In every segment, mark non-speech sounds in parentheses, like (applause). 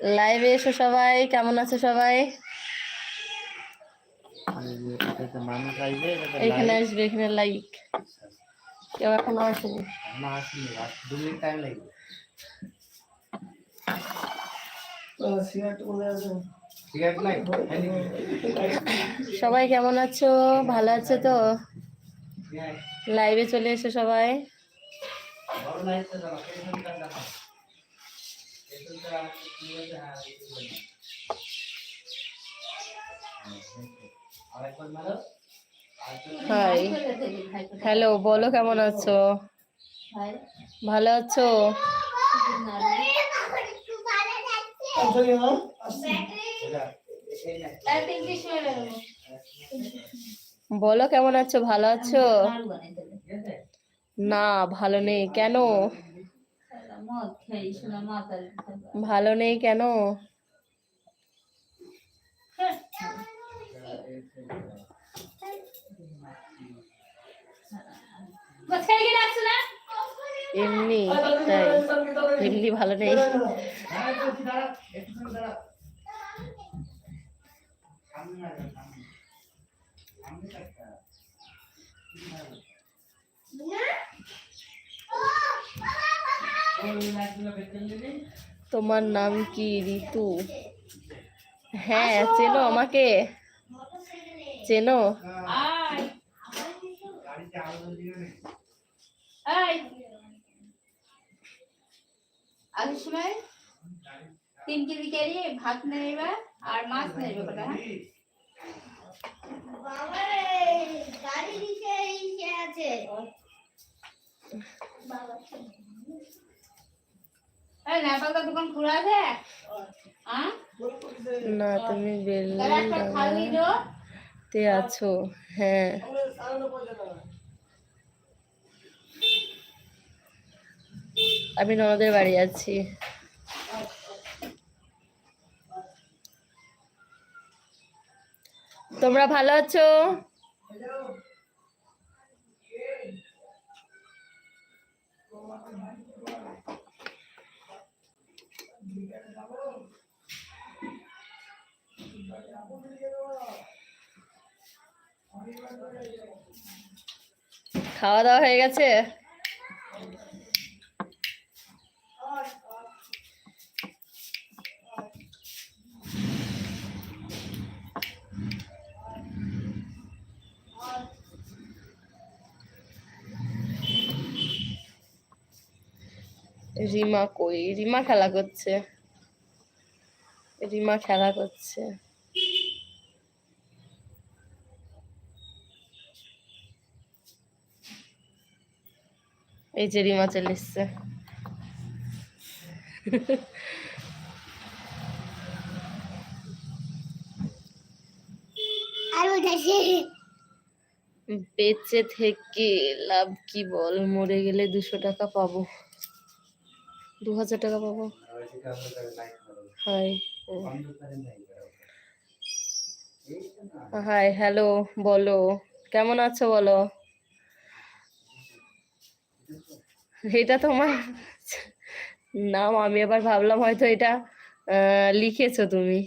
লাইভে এসো সবাই, কেমন আছে সবাই? এখানে আসবে, এখানে লাইক কেউ এখনও আসেনি? সবাই কেমন আছো? ভালো আছো তো? লাইভে চলে এসো সবাই। হাই হ্যালো বলো কেমন আছো? ভালো আছো। বলো কেমন আছো? ভালো আছো? না ভালো নেই। কেন? ভালো নেই কেন? এমনি তাই। এমনি ভালো নেই। হ্যাঁ, বলছি দাঁড়া, একটুখানি দাঁড়া। সামনে না। তোমার নাম কি ঋতু? হ্যাঁ চেনো আমাকে। চেনো। আসার সময় তিন কেজি ক্যারি ভাত নেবে আর মাছ নেবে নেপালটা দোকান খোলা আছে? না তুমি বেলতে আছো হ্যাঁ। আমি ননদের বাড়ি আছি। তোমরা ভালো আছো? খাওয়া দাওয়া হয়ে গেছে? রিমা কই? রিমা খেলা করছে। রিমা খেলা করছে। এই যে রিমা চলে এসছে। বেঁচে থেকে লাভ কি বল? মরে গেলে দুশো টাকা পাবো। দু হাজার টাকা পাবো। হাই হ্যালো বলো। কেমন আছো বলো? এটা তোমার নাম আমি আবার ভাবলাম হয়তো এটা আহ, লিখেছো তুমি।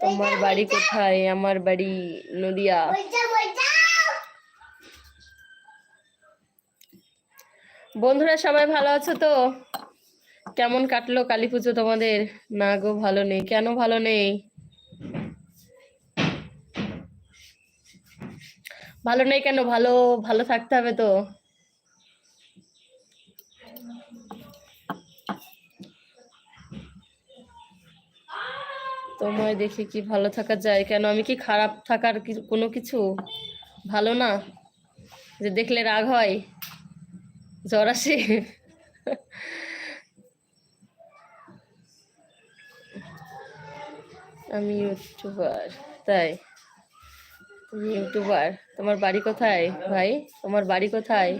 তোমার বাড়ি কোথায়? আমার বাড়ি নদিয়া। বন্ধুরা সবাই ভালো আছো তো? কেমন কাটলো কালী পুজো তোমাদের? না গো ভালো নেই। কেন ভালো নেই? ভালো নেই কেন? ভালো ভালো থাকতে হবে তো? তোমায় দেখে কি ভালো থাকা যায়? কেন আমি কি খারাপ থাকার কোনো কিছু? ভালো না? যে দেখলে রাগ হয়? জ্বর আসে? আমি ইউটিউবার তাই। তুমি ইউটিউবার তোমার বাড়ি কোথায় ভাই? তোমার বাড়ি কোথায়?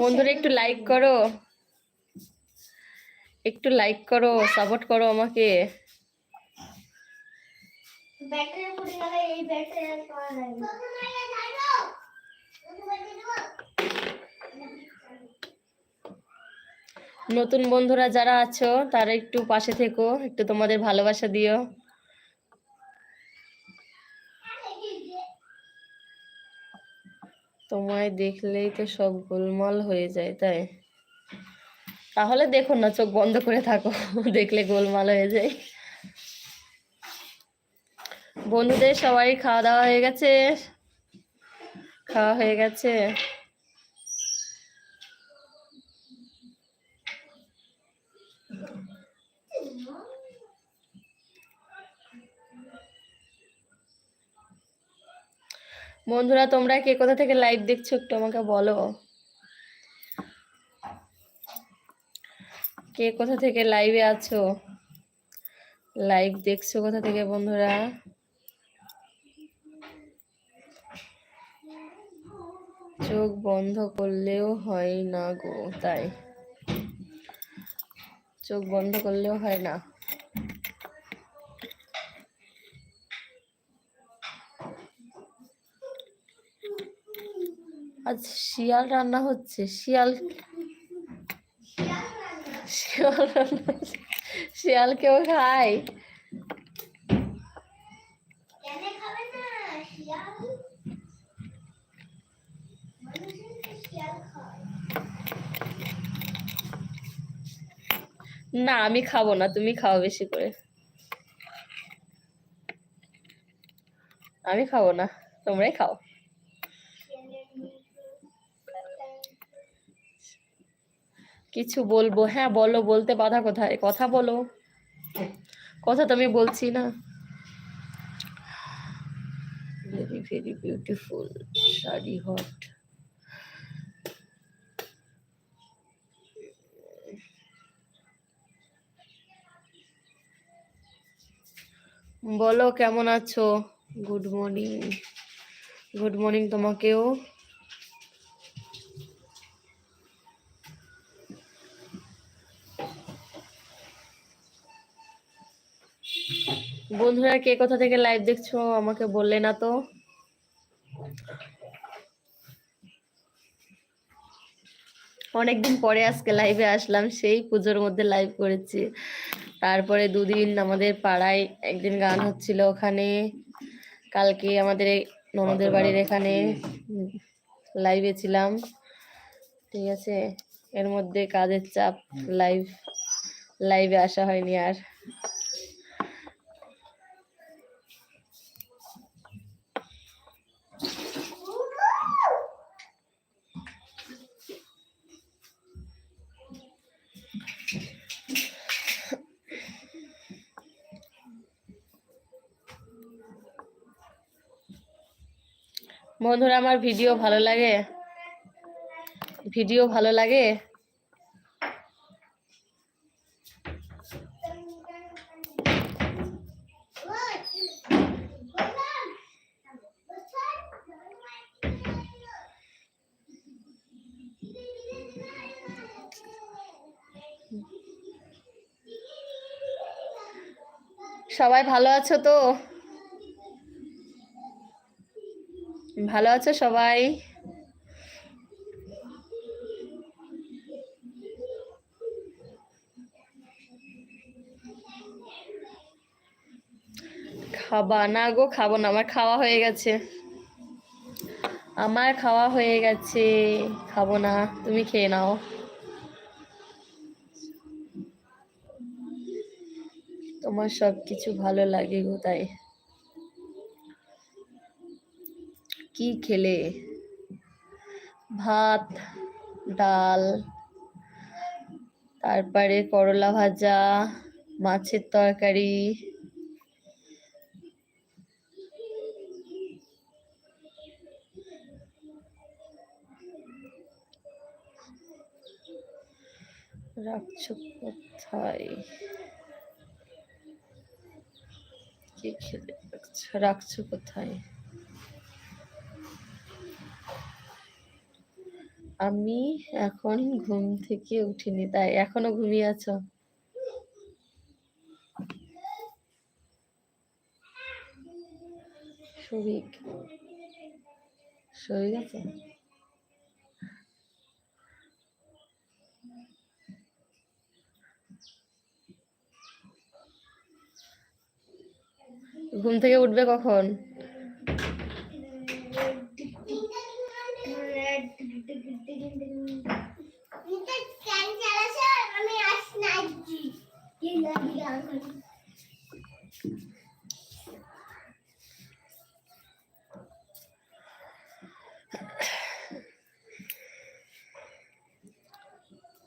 বন্ধুরা একটু লাইক করো। একটু লাইক করো সাপোর্ট করো আমাকে। নতুন বন্ধুরা যারা আছো তারা একটু পাশে থেকো একটু তোমাদের ভালোবাসা দিও। তোমায় দেখলেই তো সব গোলমাল হয়ে যায় তাই? তাহলে দেখো না, চোখ বন্ধ করে থাকো, দেখলে গোলমাল হয়ে যায়। বন্ধুদের সবাই খাওয়া দাওয়া হয়ে গেছে। খাওয়া হয়ে গেছে। বন্ধুরা, তোমরা কে কোথা থেকে লাইভ দেখছ একটু আমাকে বলো। কে কোথা থেকে লাইভে আছো? লাইভ দেখছ কোথা থেকে বন্ধুরা? চোখ বন্ধ করলেও হয় না গো, তাই। চোখ বন্ধ করলেও হয় না। আজ শিয়াল রান্না হচ্ছে, শিয়াল (laughs) শিয়াল? শিয়াল কেউ খায় না আমি খাব না তুমি খাও বেশি করে। আমি খাব না তোমরাই খাও। কিছু বলব? হ্যাঁ বলো, বলতে বাধা কোথায়? কথা বলো। কথা তো আমি বলছি না। Very very beautiful sari hot বলো, কেমন আছো? গুড মর্নিং গুড মর্নিং তোমাকেও। বন্ধুরা কে কোথা থেকে লাইভ দেখছ? আমাকে বললে না তো। অনেকদিন পরে আজকে লাইভে আসলাম সেই পুজোর মধ্যে লাইভ করেছি। তারপরে দুদিন আমাদের পাড়ায় একদিন গান হচ্ছিল ওখানে। কালকে আমাদের ননদের বাড়ির এখানে লাইভে ছিলাম। ঠিক আছে? এর মধ্যে কাজের চাপ লাইভ লাইভে আসা হয়নি আর। বন্ধুরা আমার ভিডিও ভালো লাগে? ভিডিও ভালো লাগে? সবাই ভালো আছো তো? ভালো আছো সবাই? খাবা? না গো, খাব না, আমার খাওয়া হয়ে গেছে। আমার খাওয়া হয়ে গেছে। খাব না, তুমি খেয়ে নাও। তোমার সব কিছু ভালো লাগে গো, তাই। কি খেলে? ভাত, ডাল, তারপরে করলা ভাজা, মাছের তরকারি রাখছো কোথায় কি খেলে? রাখছো কোথায় আমি এখন ঘুম থেকে উঠিনি, তাই এখনও ঘুমিয়ে আছো? শরীর শরীর আছে? ঘুম থেকে উঠবে কখন?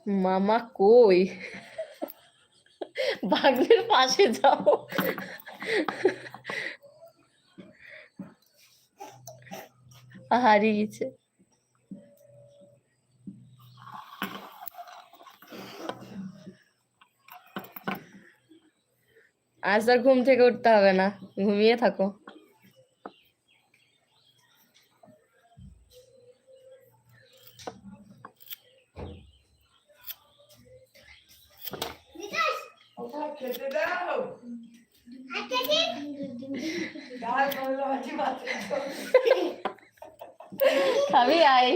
মামা কই? বাঘের পাশে যাও। হারিয়ে আজ আর ঘুম থেকে উঠতে হবে না। ঘুমিয়ে থাকো। বিকাশ কোথায় খেতে দাও আচ্ছা ঠিক গায়ে বলল আছি বাচ্চা খাবি আয়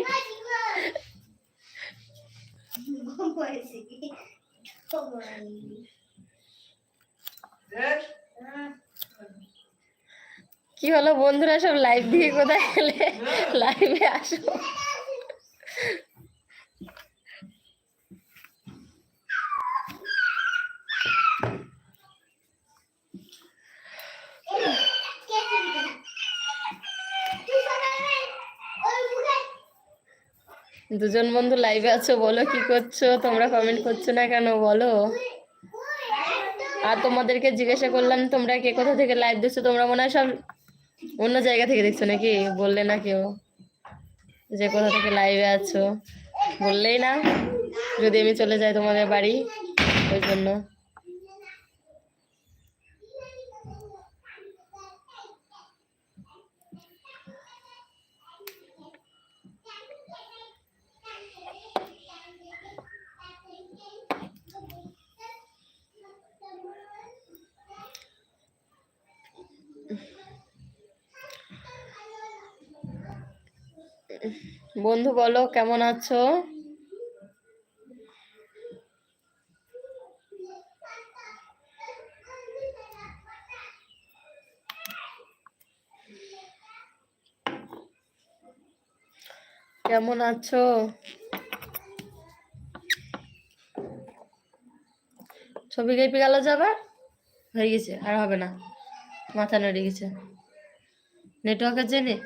দেখ কি হলো বন্ধুরা, সব লাইভ দিয়ে কোথায় গেলে? লাইভে আসো। দুজন বন্ধু লাইভে আছো, বলো কি করছ? তোমরা কমেন্ট করছ না কেন? বলো। আর তোমাদেরকে জিজ্ঞাসা করলাম, তোমরা কে? কোথা থেকে লাইভ দেখছ? তোমরা মনে হয় সব অন্য জায়গা থেকে দেখছ নাকি? বললে না কেউ যে কোথা থেকে লাইভে আছো। বললেই না, যদি আমি চলে যাই তোমাদের বাড়ি, ওই জন্য। বন্ধু বলো, কেমন আছো? কেমন আছো? ছবি কেপে গেল যাবে হয়ে গেছে, আর হবে না। মাথা নড়ে গেছে। নেটওয়ার্কের জেনে